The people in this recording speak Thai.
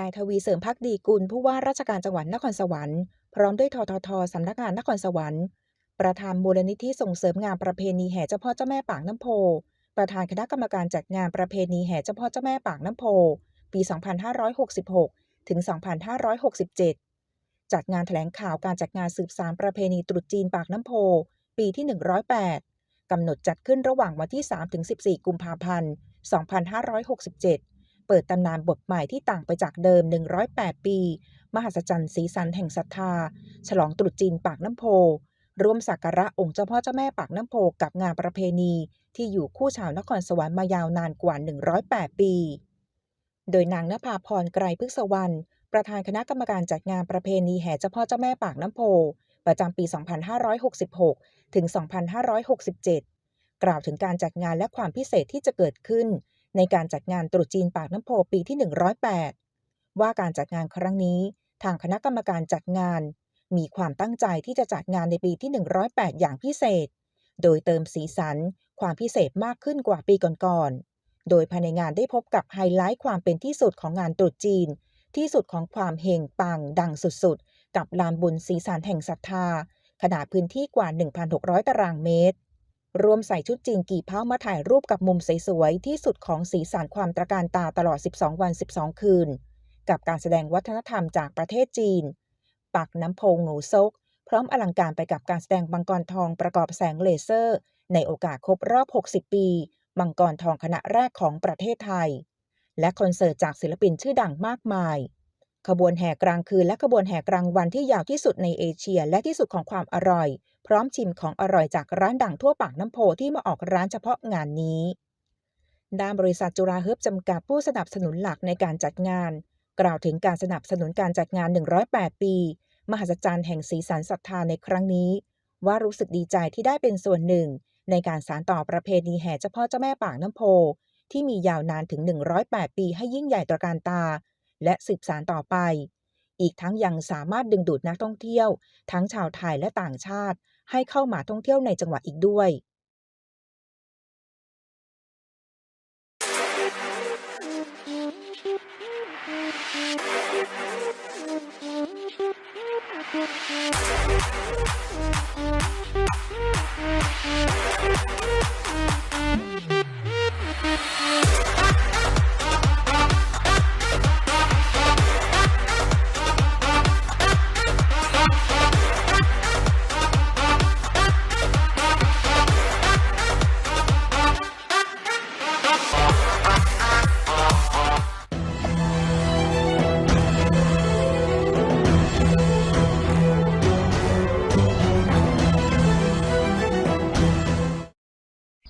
นายทวีเสริมพักดีกุลผู้ว่าราชการจังหวัดนครสวรรค์พร้อมด้วยทททสำนักงานนครสวรรค์ประธานมูลนิธิส่งเสริมงานประเพณีแห่เจ้าพ่อเจ้าแม่ปากน้ำโพ ประธานคณะกรรมการจัดงานประเพณีแห่เจ้าพ่อเจ้าแม่ปากน้ำโพ ปี 2566 ถึง 2567 จัดงานแถลงข่าวการจัดงานสืบสานประเพณีตรุษจีนปากน้ำโพ ปีที่ 108กำหนดจัดขึ้นระหว่างวันที่3-14 กุมภาพันธ์ 2567 เปิดตำนานบทใหม่ที่ต่างไปจากเดิม 108 ปี มหัศจรรย์สีสันแห่งศรัทธา ฉลองตรุษจีนปากน้ำโพ ร่วมสักการะองค์เจ้าพ่อเจ้าแม่ปากน้ำโพกับงานประเพณี ที่อยู่คู่ชาวนครสวรรค์มายาวนานกว่า 108 ปี โดยนางนภาพรไกรพฤกษวรรณประธานคณะกรรมการจัดงานประเพณีแห่เจ้าพ่อเจ้าแม่ปากน้ำโพ ประจำปี 2566 ถึง 2567 กล่าวถึงการจัดงานและความพิเศษที่จะเกิดขึ้น ในการจัดงานตรุษจีนปากน้ำโพปีที่ 108 ว่าการจัดงานครั้งนี้ ทางคณะกรรมการจัดงาน มีความตั้งใจที่จะจัดงานในปีที่ 108 อย่างพิเศษ โดยเติมสีสันความพิเศษมากขึ้นกว่าปีก่อนๆ โดยภายในงานได้พบกับไฮไลท์ความเป็นที่สุดของงานตรุษจีน ที่สุดของความเฮงปังดังสุดๆ กับลานบุญสีสันแห่งศรัทธา ขนาดพื้นที่กว่า 1,600 ตารางเมตร รวมใส่ชุดจีนกี่เผามาถ่ายรูปกับมุมสวยๆที่สุดของสีสันความตระการตาตลอด 12 วัน 12 คืน กับการแสดงวัฒนธรรมจากประเทศจีนปากน้ำโพงูซก พร้อมอลังการไปกับการแสดงมังกรทองประกอบแสงเลเซอร์ ในโอกาสครบรอบ 60 ปีมังกรทองคณะแรกของประเทศไทย และคอนเสิร์ตจากศิลปินชื่อดังมากมายขบวนแห่กลางคืนและขบวนแห่กลางวันที่ยาวที่สุดในเอเชียและที่สุดของความอร่อย พร้อมชิมของอร่อยจากร้านดังทั่วปากน้ำโพที่มาออกร้านเฉพาะงานนี้ด้านบริษัทจุฬาเฮิบจำกัดผู้สนับสนุนหลักในการจัดงาน กล่าวถึงการสนับสนุนการจัดงาน 108 ปี มหัศจรรย์แห่งสีสันศรัทธาในครั้งนี้ ว่ารู้สึกดีใจที่ได้เป็นส่วนหนึ่ง ในการสานต่อประเพณีแห่เจ้าพ่อเจ้าแม่ปากน้ำโพ ที่มียาวนานถึง 108 ปีให้ยิ่งใหญ่ตระการตา และสืบสานต่อไป อีกทั้งยังสามารถดึงดูดนักท่องเที่ยว ทั้งชาวไทยและต่างชาติ ให้เข้ามาท่องเที่ยวในจังหวัดอีกด้วยส